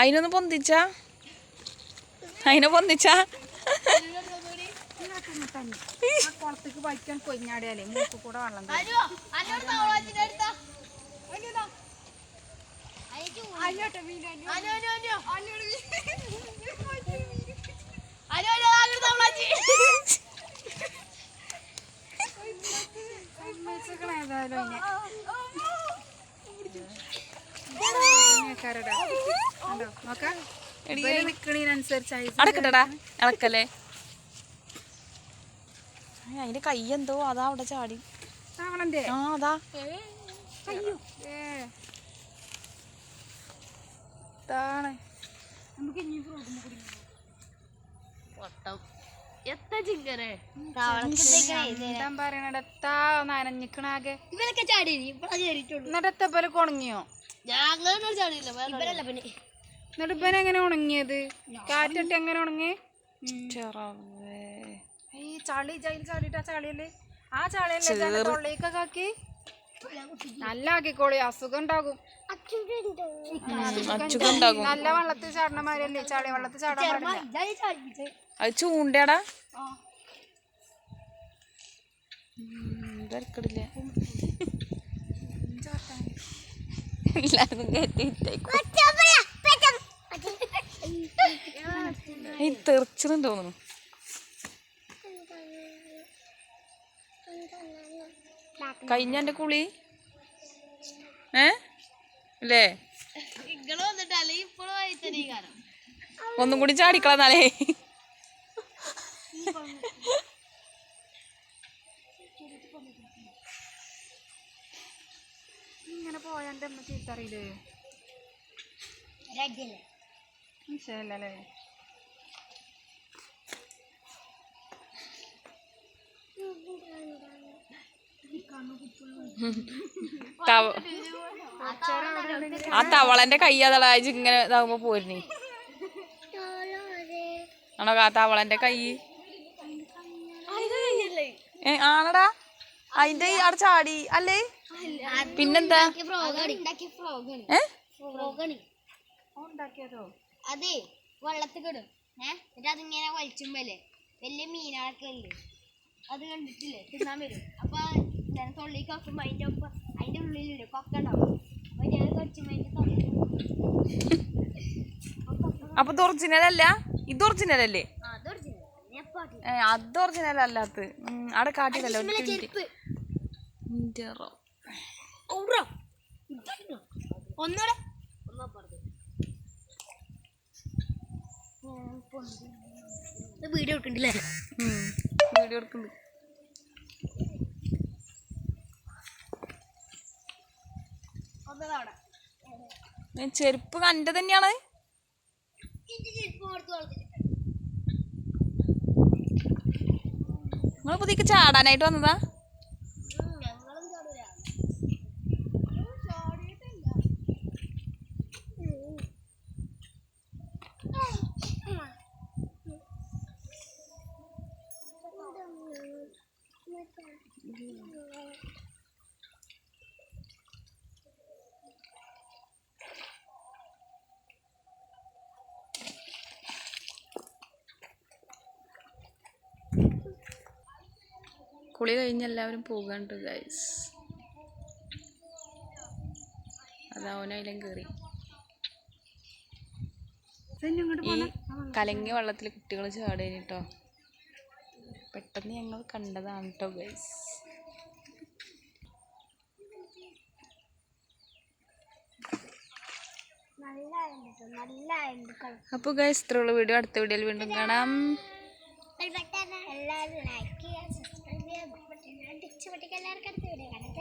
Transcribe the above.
അതിനൊന്ന് പൊന്തിച്ച? അതിനെ പൊന്തിച്ച? കുളത്തേക്ക് വയ്ക്കാൻ കൊഞ്ഞാടിയാലേ മൂക്ക് കൂടെ വെള്ളം കയറും. സമ്മതിച്ചേക്കണേ ഏതായാലും അടക്കട്ടടാ ഇളക്കല്ലേ അതിന്റെ കൈ എന്തോ അതാ അവിടെ ചാടി. ആ അതാ. ഏ. താണ് നമുക്ക് ഇനി എത്ര ചിങ്കരെ എന്താ പറയണടത്താ നനഞ്ഞിക്കണാകെ. ഇവരൊക്കെ ചാടി കൊണങ്ങിയോ? ഇവരല്ല പിന്നെ. എന്നിട്ട് ഇപ്പനെ എങ്ങനെ ഉണങ്ങിയത്? കാറ്റിട്ട് എങ്ങനെ ഉണങ്ങി? ഈ ചളി ജയിൽ ചാടിയിട്ട് ആ ചളിയല്ലേ ആ ചളിയല്ലേ തൊള്ളിക്കൊക്കെ ആക്കി? നല്ല ആക്കിക്കോളി അസുഖം ഉണ്ടാകും നല്ല വെള്ളത്തിൽ ചാടണമാരല്ലേ ചളി വെള്ളത്തിൽ ചാടാൻ പാടില്ല. അത് ചൂണ്ടയാടാ തിരക്കടില്ലേ എല്ലാവർക്കും തോന്നുന്നു. കഴിഞ്ഞ എന്റെ കുളി? ഏ? അല്ലേ? ഒന്നും കൂടി ചാടിക്കളന്നാലേ. ഇങ്ങനെ പോയാ എന്റെ അമ്മ ചീത്തറിയില്ലേ ആ തവളന്റെ കൈ അതള ഇങ്ങനെ ഇതാകുമ്പോ പോരുന്നേ. ആണോ ആ തവളന്റെ കൈ? ഏ ആണടാ. അതിന്റെ അവിടെ ചാടി. അല്ലേ? പിന്നെന്താ? അതെ വെള്ളത്തിൽ കിടും ഏഹ് എന്നിട്ട് അതിങ്ങനെ വലിച്ചുമ്പല്ലേ? വലിയ മീനുകളൊക്കെ അല്ലേ അത് കണ്ടിട്ടില്ലേ? തിന്നാൻ വരും. അപ്പൊ ഞാൻ തൊള്ളി നോക്കുമ്പോ അതിന്റെ ഒപ്പം അതിന്റെ ഉള്ളിലില്ലേ കൊക്ക ഉണ്ടാവും. അപ്പൊ ഞാൻ അതിന്റെ തൊള്ളി അപ്പൊ ഇത് ഒറിജിനൽ അല്ല? ഇത് ഒറിജിനൽ അല്ലേ? അത് ഒറിജിനൽ അല്ലാത്ത. അവിടെ കാട്ടിയതല്ലോ? ഒന്നൂടെ. വീഡിയോ എടുക്കണ്ടല്ലേ. വീഡിയോ എടുക്കുന്നുണ്ട് ഏ, ചെരുപ്പ് കണ്ടത് തന്നെയാണ്. നിങ്ങൾ പുതിയ ചാടാനായിട്ട് വന്നതാ? കുളി കഴിഞ്ഞ് എല്ലാവരും പോകണ്ട് ഗൈസ് അതാ അവനതിലും കയറി ഈ കലങ്ങിയ വെള്ളത്തിൽ കുട്ടികൾ ചാടേനി കേട്ടോ പെട്ടെന്ന് ഞങ്ങൾ കണ്ടതാണ് കേട്ടോ ഗൈസ് അപ്പോൾ ഗൈസ് ഇത്രയുള്ള വീഡിയോ. അടുത്ത വീഡിയോയിൽ വീണ്ടും കാണാം. എല്ലാവരും ലൈക്ക് ചെയ്യുക സബ്സ്ക്രൈബ് ചെയ്യുക എല്ലാവർക്കും അടുത്ത വീഡിയോ കാണാം.